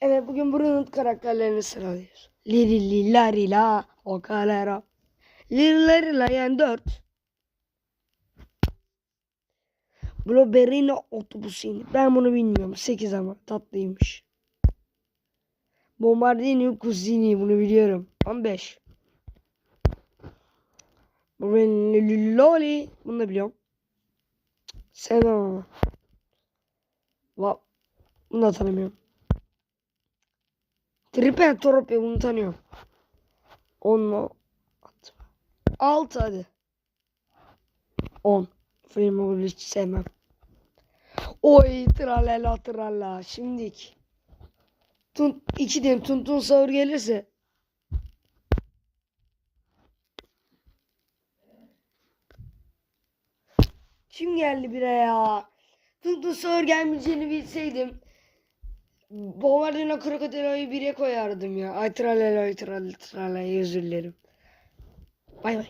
Evet bugün Bruno'nun karakterlerini sıralıyoruz. Liri li lari la o kalera. Liri la yani 4. Bloberino otobüsini. Ben bunu bilmiyorum. 8 ama tatlıymış. Bombardino Cusini bunu biliyorum. 15. Bu benim Loli. Bunu da biliyorum. Sevmem ama. Bunu da tanımıyorum. Tripen Torope bunu tanıyorum. 10 mu? 6 hadi. 10. Filmi hiç sevmem. Oy tralala trala. Şimdik. Tun, iki diyeyim tuntun sahur gelirse. Kim geldi bire ya? Tuntun sahur gelmeyeceğini bilseydim. Bombardino Crocodilo'yu bire koyardım ya. Ay tralala ay tralala özür dilerim. Bay bay.